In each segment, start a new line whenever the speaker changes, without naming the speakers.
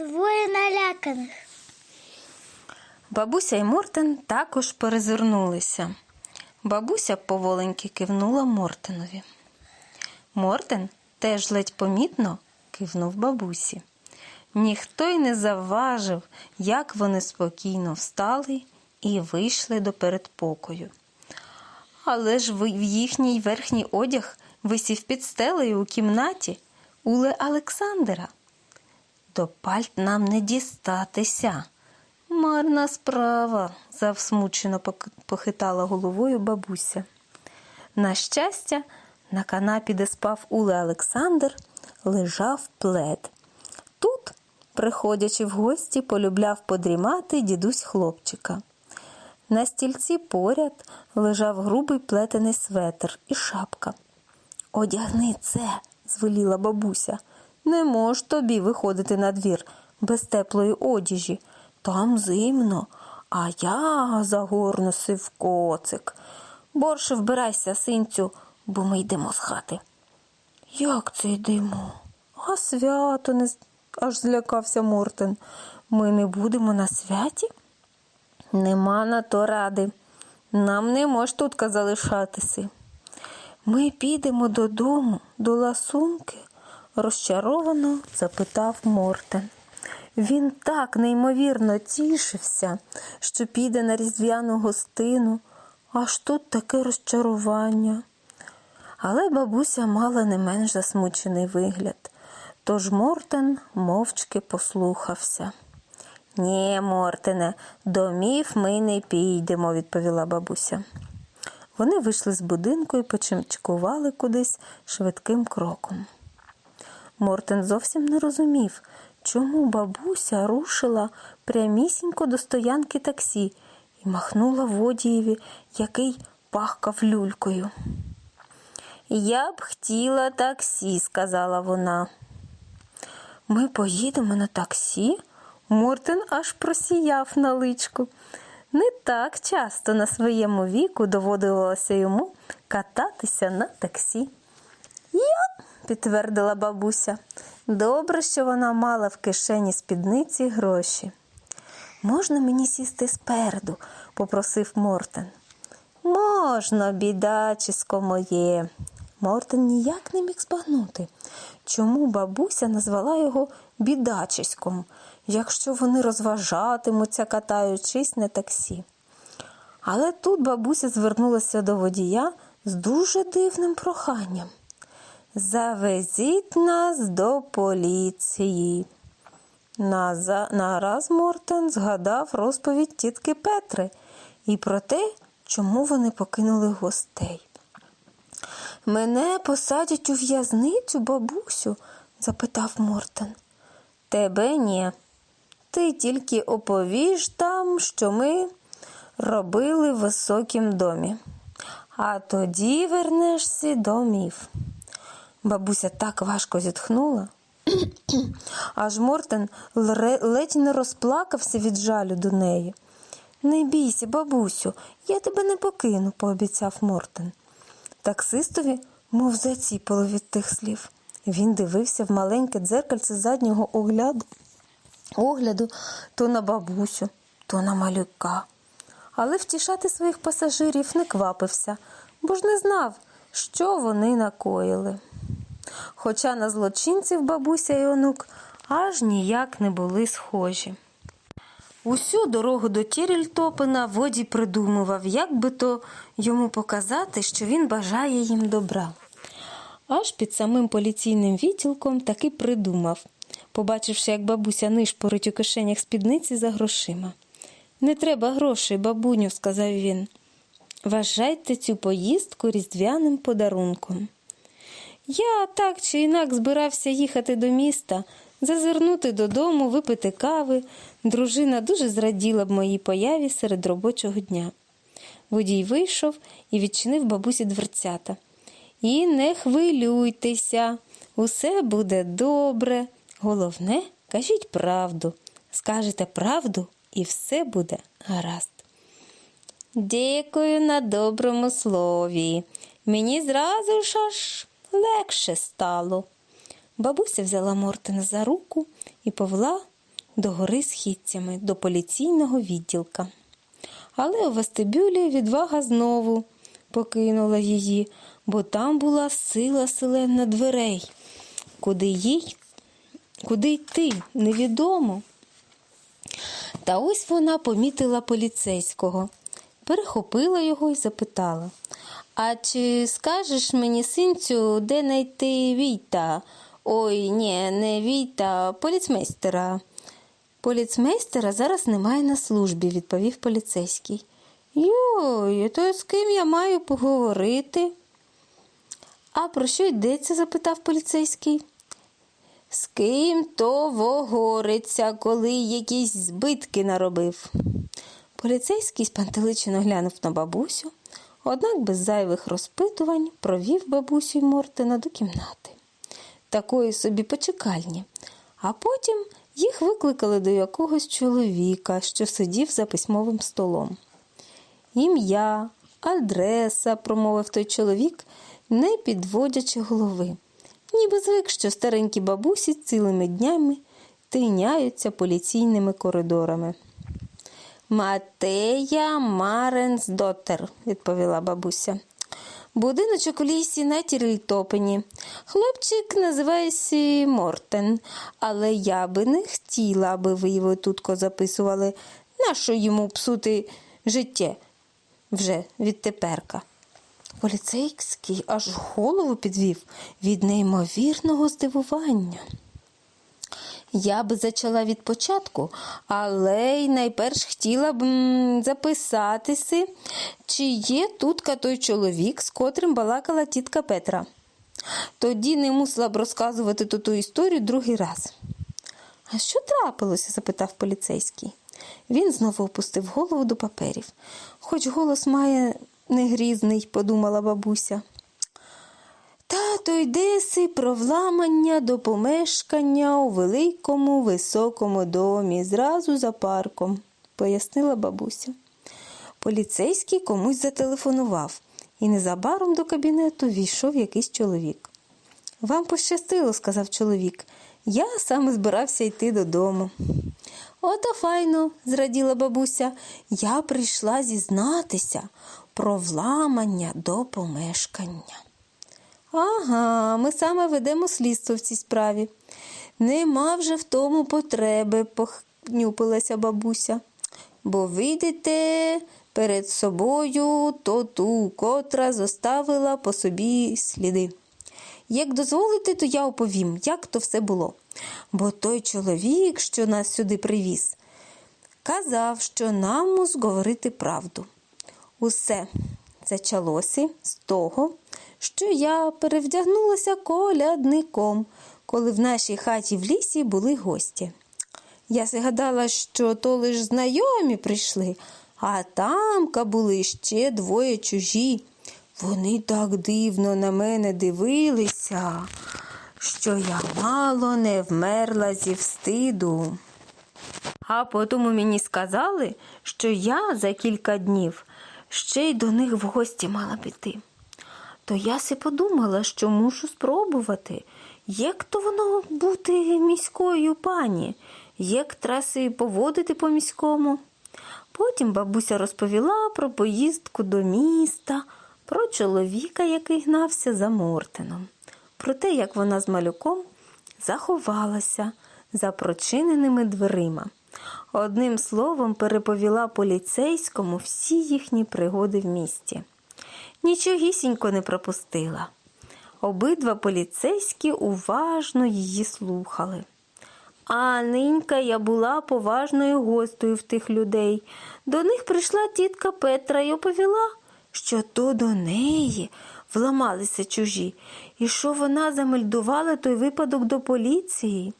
Двоє наляканих.
Бабуся і Мортен також перезирнулися. Бабуся поволеньки кивнула Мортенові. Мортен теж ледь помітно кивнув бабусі. Ніхто й не завважив, як вони спокійно встали і вийшли до передпокою. Але ж в їхній верхній одяг висів під стелею у кімнаті Уле Олександра. До пальт нам не дістатися. Марна справа, завсмучено похитала головою бабуся. На щастя, на канапі, де спав Уле Олександр, лежав плед. Тут, приходячи в гості, полюбляв подрімати дідусь хлопчика. На стільці поряд лежав грубий плетений светр і шапка. Одягни це, звеліла бабуся. Не мож тобі виходити на двір без теплої одіжі. Там зимно, а я загорнуся в коцик. Борше вбирайся, синцю, бо ми йдемо з хати. Як це йдемо? А свято не аж злякався Мортен. Ми не будемо на святі? Нема на то ради. Нам не мож тутка залишатися. Ми підемо додому, до ласунки, розчаровано запитав Мортен. Він так неймовірно тішився, що піде на різдвяну гостину, аж тут таке розчарування. Але бабуся мала не менш засмучений вигляд, тож Мортен мовчки послухався. Ні, Мортене, домів ми не підемо, відповіла бабуся. Вони вийшли з будинку і почимчкували кудись швидким кроком. Мортен зовсім не розумів, чому бабуся рушила прямісінько до стоянки таксі і махнула водієві, який пахкав люлькою. Я б хотіла таксі, сказала вона. Ми поїдемо на таксі? Мортен аж просіяв на личку. Не так часто на своєму віку доводилося йому кататися на таксі. Я, підтвердила бабуся. Добре, що вона мала в кишені спідниці гроші. Можна мені сісти спереду? попросив Мортен. Можна, бідачисько моє. Мортен ніяк не міг збагнути, чому бабуся назвала його бідачиськом, якщо вони розважатимуться, катаючись на таксі. Але тут бабуся звернулася до водія з дуже дивним проханням. Завезіть нас до поліції. Нараз Мортен згадав розповідь тітки Петри і про те, чому вони покинули гостей. Мене посадять у в'язницю, бабусю? запитав Мортен. Тебе ні. Ти тільки оповіш там, що ми робили в високім домі. А тоді вернешся домів. Бабуся так важко зітхнула. Аж Мортен ледь не розплакався від жалю до неї. Не бійся, бабусю, я тебе не покину, пообіцяв Мортен. Таксистові, мов заціпало від тих слів. Він дивився в маленьке дзеркальце заднього огляду, огляду то на бабусю, то на малюка. Але втішати своїх пасажирів не квапився, бо ж не знав, що вони накоїли. Хоча на злочинців бабуся і онук аж ніяк не були схожі. Усю дорогу до Тірільтопена Воді придумував, як би то йому показати, що він бажає їм добра. Аж під самим поліційним відділком таки придумав, побачивши, як бабуся нишпорить у кишенях спідниці за грошима. Не треба грошей, бабуню, сказав він. Вважайте цю поїздку різдвяним подарунком. Я так чи інак збирався їхати до міста, зазирнути додому, випити кави. Дружина дуже зраділа б моїй появі серед робочого дня. Водій вийшов і відчинив бабусі дверцята. І не хвилюйтеся, усе буде добре. Головне, кажіть правду. Скажете правду, і все буде гаразд. Дякую на доброму слові. Мені зразу ж аж легше стало. Бабуся взяла Мортена за руку і повела догори східцями до поліційного відділка. Але у вестибюлі відвага знову покинула її, бо там була сила селена дверей. Куди їй, куди йти, невідомо. Та ось вона помітила поліцейського, перехопила його і запитала. А чи скажеш мені, синцю, де знайти Війта? Ой, ні, не Війта, поліцмейстера. Поліцмейстера зараз немає на службі, відповів поліцейський. Йой, то з ким я маю поговорити? А про що йдеться? запитав поліцейський. З ким то вогориться, коли якісь збитки наробив. Поліцейський спантеличено глянув на бабусю, однак без зайвих розпитувань провів бабусю й Мортина до кімнати. Такої собі почекальні, а потім їх викликали до якогось чоловіка, що сидів за письмовим столом. Ім'я, адреса, промовив той чоловік, не підводячи голови. Ніби звик, що старенькі бабусі цілими днями тиняються поліційними коридорами. Матея Маренсдотер, відповіла бабуся. Будиночок у лісі на Тірильтопені. Хлопчик називається Мортен, але я би не хотіла, аби ви його тутко записували. Нащо йому псути життя вже відтеперка? Поліцейський аж голову підвів від неймовірного здивування. Я би зачала від початку, але й найперш хотіла б записатися, чи є тутка той чоловік, з котрим балакала тітка Петра. Тоді не мусила б розказувати ту ту історію другий раз. А що трапилося? запитав поліцейський. Він знову опустив голову до паперів. Хоч голос має не грізний, подумала бабуся. Тато йде си про вламання до помешкання у великому високому домі, зразу за парком, пояснила бабуся. Поліцейський комусь зателефонував, і незабаром до кабінету війшов якийсь чоловік. Вам пощастило, сказав чоловік. Я саме збирався йти додому. Ото файно, зраділа бабуся, я прийшла зізнатися про вламання до помешкання. Ага, ми саме ведемо слідство в цій справі. Нема вже в тому потреби, похнюпилася бабуся. Бо видите перед собою то ту, котра зоставила по собі сліди. Як дозволите, то я оповім, як то все було. Бо той чоловік, що нас сюди привіз, казав, що нам мус говорити правду. Усе зачалося з того, що я перевдягнулася колядником, коли в нашій хаті в лісі були гості. Я згадала, що то лиш знайомі прийшли, а тамка були ще двоє чужі. Вони так дивно на мене дивилися, що я мало не вмерла зі встиду. А потім мені сказали, що я за кілька днів ще й до них в гості мала піти. То я си подумала, що мушу спробувати, як то воно бути міською пані, як траси поводити по міському. Потім бабуся розповіла про поїздку до міста, про чоловіка, який гнався за Мортином, про те, як вона з малюком заховалася за прочиненими дверима. Одним словом, переповіла поліцейському всі їхні пригоди в місті. Нічогісінько не пропустила. Обидва поліцейські уважно її слухали. А нинька я була поважною гостею в тих людей. До них прийшла тітка Петра і оповіла, що то до неї вламалися чужі, і що вона замельдувала той випадок до поліції.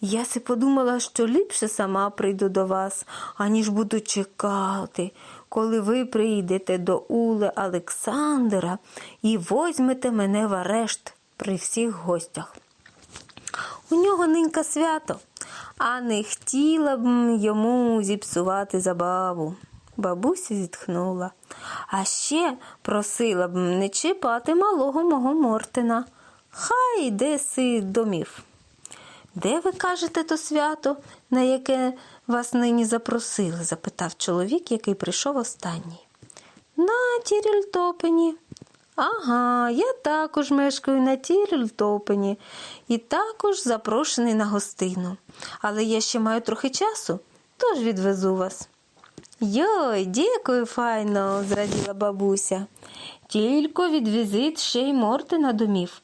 Я си подумала, що ліпше сама прийду до вас, аніж буду чекати, коли ви прийдете до Ули Олександра і возьмете мене в арешт при всіх гостях. У нього нинька свято, а не хотіла б йому зіпсувати забаву. Бабуся зітхнула, а ще просила б не чіпати малого мого Мортина. Хай йде си домів. Де ви кажете то свято, на яке вас нині запросили? запитав чоловік, який прийшов останній. На Тірільтопені. Ага, я також мешкаю на Тірільтопені і також запрошений на гостину. Але я ще маю трохи часу, тож відвезу вас. Йой, дякую, файно, зраділа бабуся. Тільки відвізить ще й Мортина домів.